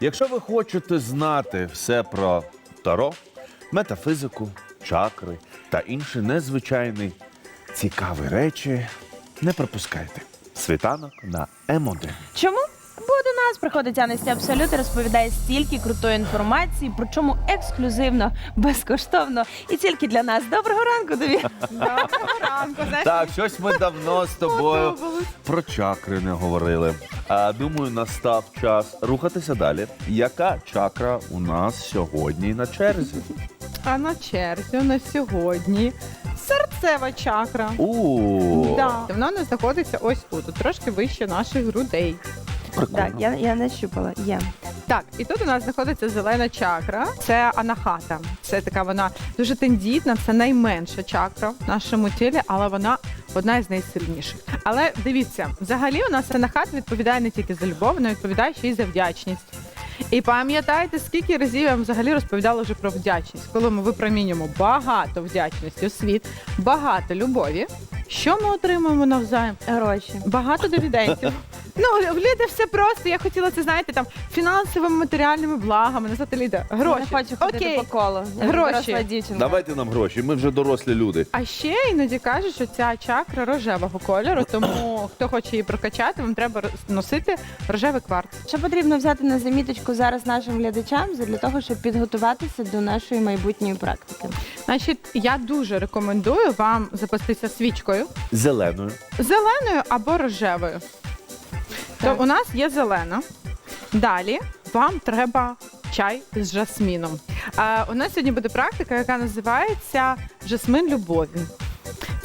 Якщо ви хочете знати все про таро, метафізику, чакри та інші незвичайні цікаві речі, не пропускайте. Світанок на М1. Чому? Бо до нас приходить Анесті Абсолют і розповідає стільки крутої інформації, причому ексклюзивно, безкоштовно і тільки для нас. Доброго ранку тобі. Доброго ранку. Знаєш, Так, щось ми давно з тобою про чакри не говорили. А думаю, настав час рухатися далі. Яка чакра у нас сьогодні на черзі? а на черзі у нас сьогодні серцева чакра. У Да. Вона у нас знаходиться ось тут, трошки вище наших грудей. Так, я, я не щупала. Є. Так, і тут у нас знаходиться зелена чакра. Це анахата. Це така вона дуже тендітна, це найменша чакра в нашому тілі, але вона одна із найсильніших. Але дивіться, взагалі у нас анахат відповідає не тільки за любов, вона відповідає ще й за вдячність. І пам'ятаєте, скільки разів я вам взагалі розповідала вже про вдячність, коли ми випромінюємо багато вдячності у світ, багато любові. Що ми отримуємо навзаєм? Гроші. Багато дивідендів. Ну, в Ліди все просто. Я хотіла це, знаєте, там фінансовими, матеріальними благами. Назвати Ліда. Гроші. Не хочу ходити Окей. по колу. Я Гроші. доросла дівчинка. Давайте нам гроші. Ми вже дорослі люди. А ще іноді кажуть, що ця чакра рожевого кольору, тому хто хоче її прокачати, вам треба роз- носити рожевий кварц. Що потрібно взяти на заміточку зараз нашим глядачам для того, щоб підготуватися до нашої майбутньої практики? Значить, я дуже рекомендую вам запастися свічкою Зеленою. зеленою або рожевою. То у нас є зелена. Далі вам треба чай з жасміном. Е, у нас сьогодні буде практика, яка називається жасмин любові.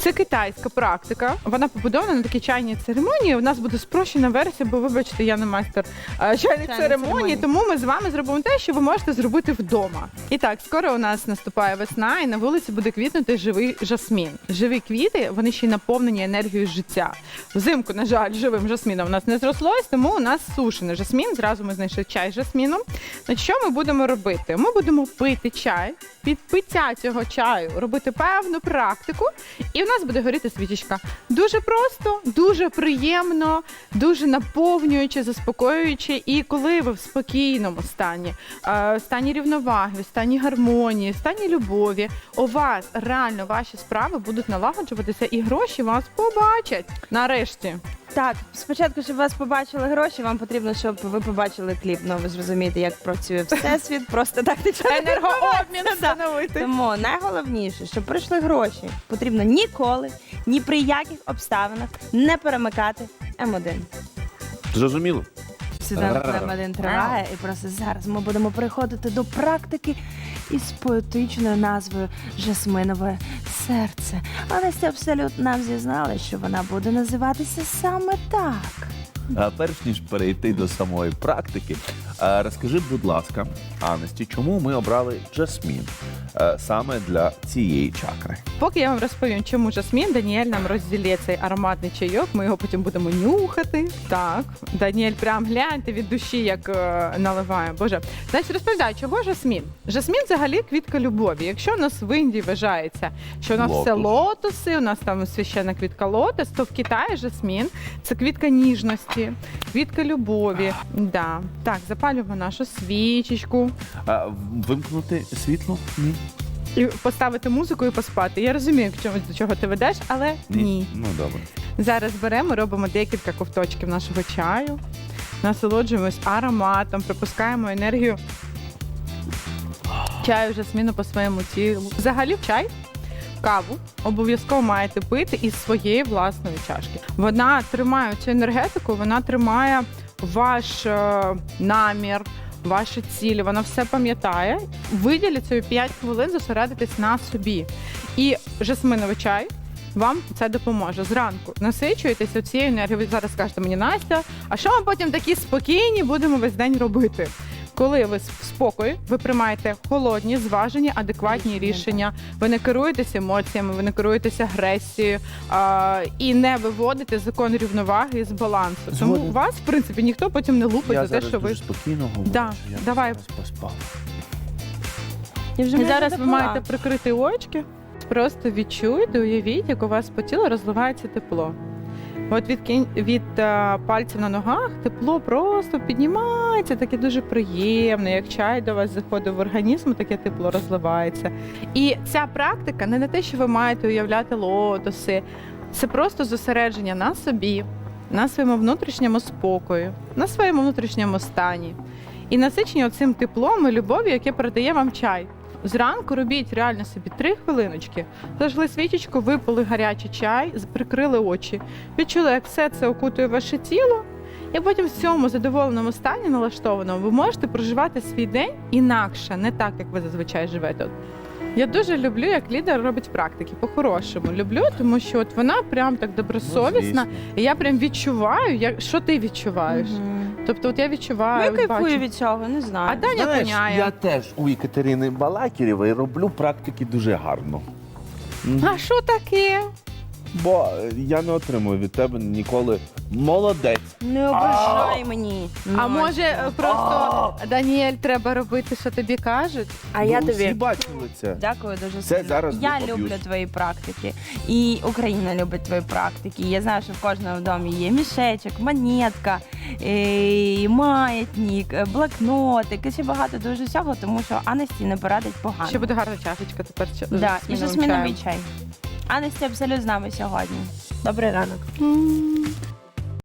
Це китайська практика. Вона побудована на такій чайній церемонії. У нас буде спрощена версія, бо вибачте, я не майстер е, чайних церемоній, церемоній. тому ми з вами зробимо те, що ви можете зробити вдома. І так, скоро у нас наступає весна, і на вулиці буде квітнути живий жасмін. Живі квіти, вони ще й наповнені енергією життя. Взимку, на жаль, живим жасміном у нас не зрослось, тому у нас сушений жасмін. Зразу ми знайшли чай з жасміном. Значить, що ми будемо робити? Ми будемо пити чай, під пиття цього чаю робити певну практику, і в нас буде горіти свічечка. Дуже просто, дуже приємно, дуже наповнююче, заспокоююче. І коли ви в спокійному стані, е, в стані рівноваги, стані гармонії, стані любові, у вас реально ваші справи будуть налагоджуватися, і гроші вас побачать нарешті. Так, спочатку, щоб вас побачили гроші, вам потрібно, щоб ви побачили кліп. Ну ви ж розумієте, як працює всесвіт. Просто так нічого не Енергообмін відбувається. встановити. Тому найголовніше, щоб прийшли гроші, потрібно ніколи, ні при яких обставинах не перемикати М1. Зрозуміло? Сніданок на один триває, і просто зараз ми будемо переходити до практики із поетичною назвою Жасминове серце. Але Настя абсолютно нам зізнали, що вона буде називатися саме так. А перш ніж перейти до самої практики, розкажи, будь ласка, Анесті, чому ми обрали жасмін саме для цієї чакри? Поки я вам розповім, чому жасмін, Даніель нам розділє цей ароматний чайок. Ми його потім будемо нюхати. Так, Даніель, прям гляньте від душі, як е, наливає. Боже, значить, розповідаю, чого жасмін? Жасмін взагалі квітка любові. Якщо у нас в Індії вважається, що у нас все лотоси, у нас там священна квітка лотос, то в Китаї жасмін це квітка ніжності, квітка любові. Да. Так, запалюємо нашу свічечку. А, вимкнути світло? Ні. І поставити музику і поспати. Я розумію, к чому до чого ти ведеш, але ні. Ну добре. Зараз беремо, робимо декілька ковточків нашого чаю, насолоджуємось ароматом, пропускаємо енергію чаю жасміну по своєму тілу. Взагалі, чай. Каву обов'язково маєте пити із своєї власної чашки. Вона тримає цю енергетику, вона тримає ваш е, намір, ваші цілі. Вона все пам'ятає. Виділіть собі 5 хвилин, зосередитись на собі. І жасминовий чай вам це допоможе. Зранку насичуєтеся цією енергією. Ви зараз скажете мені, Настя, а що ми потім такі спокійні будемо весь день робити? Коли ви в спокої, ви приймаєте холодні, зважені, адекватні рішення. Ви не керуєтеся емоціями, ви не керуєтеся агресією а, і не виводите закон рівноваги з балансу. Тому Згоден. вас, в принципі, ніхто потім не лупить Я за те, зараз що ви дуже спокійно говорю. Да, що я давай. зараз поспав. І вже зараз ви маєте прикрити очки. Просто відчуйте, уявіть, як у вас по тілу розливається тепло. От від від е, пальців на ногах тепло просто піднімається, таке дуже приємне. Як чай до вас заходить в організм, таке тепло розливається. І ця практика не на те, що ви маєте уявляти лотоси, це просто зосередження на собі, на своєму внутрішньому спокою, на своєму внутрішньому стані. І насичення цим теплом і любов'ю, яке передає вам чай. Зранку робіть реально собі три хвилиночки, зажгли свічечку, випили гарячий чай, прикрили очі, відчули, як все це окутує ваше тіло, і потім в цьому задоволеному стані налаштованому ви можете проживати свій день інакше, не так, як ви зазвичай живете. Я дуже люблю, як лідер робить практики по-хорошому. Люблю, тому що от вона прям так добросовісна, і я прям відчуваю, як що ти відчуваєш. Мгм. Тобто, от я Ну, відчуваю, я от кайфую бачу. від цього, не знаю. А Даня Знаєш, коняє. я теж у Екатерини Балакірєвої роблю практики дуже гарно. А що таке? Бо я не отримую від тебе ніколи молодець. Не ображай мені. А може е, просто Даніель треба робити, що тобі кажуть? а я Ну, тобі бачили це. Дякую дуже Це сильно. зараз я люблю твої практики, і Україна любить твої практики. Я знаю, що в кожному домі є мішечок, монетка, е, маятник, е, блокнотик, і ще багато дуже всього, тому що Анесті не порадить погано. Ще буде гарна чашечка тепер. ча- да, з і міновим жасміновий чай. Анесті абсолютно з нами сьогодні. Добрий ранок.